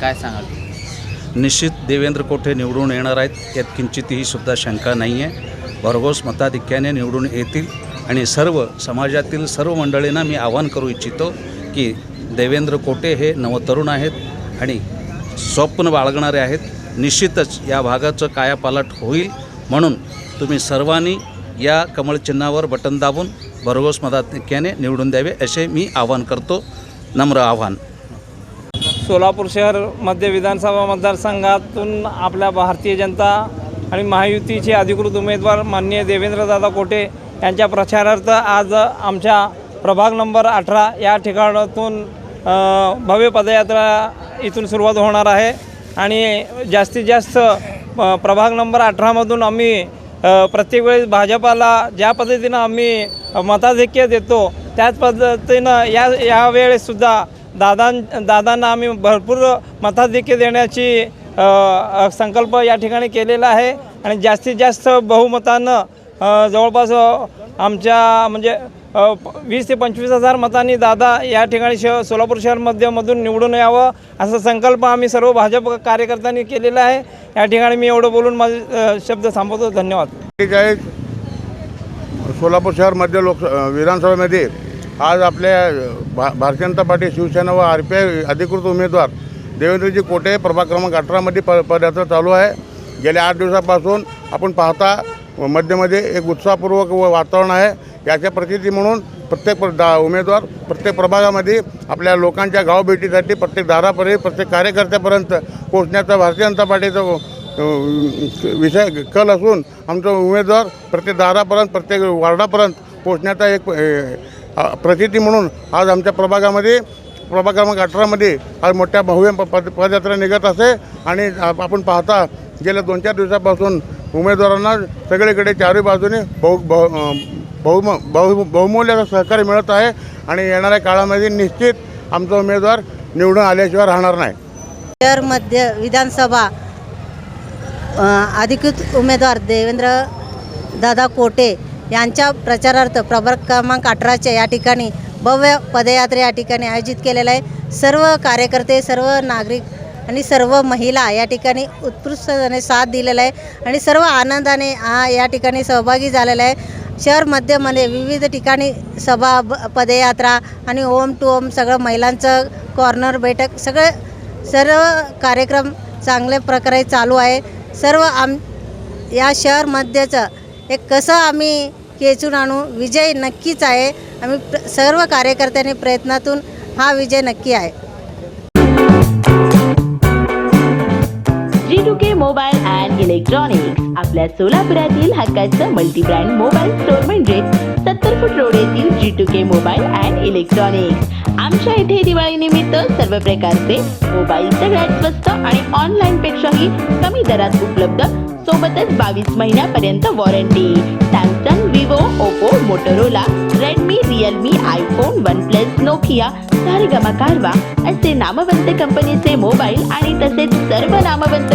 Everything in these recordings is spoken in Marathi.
काय सांगाल? निश्चित देवेंद्र कोठे निवडून येणार आहेत यात किंचितही सुद्धा शंका नाही आहे. भरघोस मताधिक्याने निवडून येतील आणि सर्व समाजातील सर्व मंडळींना मी आवाहन करू इच्छितो की देवेंद्र कोटे हे नवतरुण आहेत आणि स्वप्न बाळगणारे आहेत निश्चितच या भागाचं कायापालट होईल. म्हणून तुम्ही सर्वांनी या कमळचिन्हावर बटन दाबून भरघोस मताधिक्याने निवडून द्यावे असे मी आवाहन करतो. नम्र आव्हान. सोलापूर शहर मध्य विधानसभा मतदारसंघातून आपल्या भारतीय जनता आणि महायुतीचे अधिकृत उमेदवार माननीय देवेंद्रदादा कोटे यांच्या प्रचारार्थ आज आमच्या प्रभाग नंबर अठरा या ठिकाणातून भव्य पदयात्रा इथून सुरुवात होणार आहे. आणि जास्तीत जास्त प्रभाग नंबर अठरामधून आम्ही प्रत्येक वेळेस भाजपाला ज्या पद्धतीनं आम्ही मताधिक्य देतो त्याच पद्धतीनं या यावेळेससुद्धा दादां दादांना आम्ही भरपूर मताधिक्य देण्याची संकल्प या ठिकाणी केलेला आहे. आणि जास्तीत जास्त बहुमतानं जवळपास आमच्या म्हणजे वीस ते पंचवीस हजार मतांनी दादा या ठिकाणी श सोलापूर शहर मधून निवडून यावं असा संकल्प आम्ही सर्व भाजप कार्यकर्त्यांनी केलेला आहे. या ठिकाणी मी एवढं बोलून माझे शब्द थांबवतो. धन्यवाद. ठीक आहे. सोलापूर शहर मध्य लोक विधानसभेमध्ये आज आपल्या भा भारतीय जनता पार्टी शिवसेना व आर पी आय अधिकृत उमेदवार देवेंद्रजी कोटे प्रभाग क्रमांक अठरामध्ये प पदयात्रा चालू आहे. गेल्या आठ दिवसापासून आपण पाहता मध्यमध्ये एक उत्साहपूर्वक व वातावरण आहे. याच्या प्रचिती म्हणून प्रत्येक प्र दा उमेदवार प्रत्येक प्रभागामध्ये आपल्या लोकांच्या गावभेटीसाठी प्रत्येक दारापर्यंत प्रत्येक कार्यकर्त्यापर्यंत पोहोचण्याचा भारतीय जनता पार्टीचा विषय कल असून आमचा उमेदवार प्रत्येक दारापर्यंत प्रत्येक वार्डापर्यंत पोहोचण्याचा एक प्रचिती म्हणून आज आमच्या प्रभागामध्ये प्रभाग क्रमांक अठरामध्ये आज मोठ्या भव्य प- पद पदयात्रा निघत असे आणि आपण पाहता गेल्या दोन चार दिवसापासून उमेदवारांना सगळीकडे चारही बाजूने बहु बहु बहुम बहु बहुमूल्य सहकार्य मिळत आहे आणि येणाऱ्या काळामध्ये निश्चित आमचा उमेदवार निवडून आल्याशिवाय राहणार नाही. शहर मध्य विधानसभा अधिकृत उमेदवार देवेंद्र दादा कोटे यांच्या प्रचारार्थ प्रभाग क्रमांक अठराच्या या ठिकाणी भव्य पदयात्रा या ठिकाणी आयोजित केलेलं आहे. सर्व कार्यकर्ते सर्व नागरिक आणि सर्व महिला या ठिकाणी उत्कृष्टतेने साथ दिलेला आहे आणि सर्व आनंदाने हा या ठिकाणी सहभागी झालेला आहे. शहर मध्यमध्ये विविध ठिकाणी सभा ब- पदयात्रा आणि ओम टू ओम सगळं महिलांचं कॉर्नर बैठक सगळं सर्व कार्यक्रम चांगल्या प्रकारे चालू आहे. सर्व आम या शहरमध्येचं हे कसं आम्ही खेचून आणू? विजय नक्कीच आहे. आम्ही सर्व कार्यकर्त्यांनी प्रयत्नातून हा विजय नक्की आहे. के मोबाईल अँड इलेक्ट्रॉनिक्स आपल्या सोलापुरातील हक्काचं मल्टी ब्रँड मोबाईल स्टोअर म्हणजे सत्तर फूट रोड येथील G two K mobile and electronics आमच्या इथे दिवाळी निमित्त सर्व प्रकारचे मोबाईल सगळ्यात स्वस्त आणि ऑनलाईन पेक्षाही कमी दरात उपलब्ध सोबतच बावीस महिन्यापर्यंत warranty Samsung Vivo Oppo Motorola Redmi Realme iPhone one plus Nokia Saregama Carvaan असे नामवंत कंपनीचे मोबाईल आणि तसेच सर्व नामवंत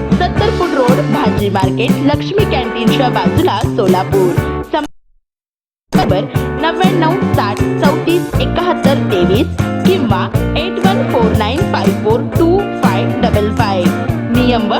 सत्तर फूट रोड भाजी मार्केट लक्ष्मी कॅन्टीनच्या बाजूला सोलापूर. संपर्क नंबर नव्याण्णव साठ चौतीस एकाहत्तर तेवीस किंवा eight one four nine five four two five double five. नियम व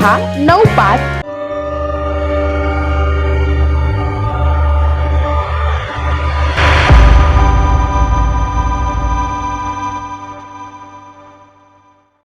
सहा नऊ पाच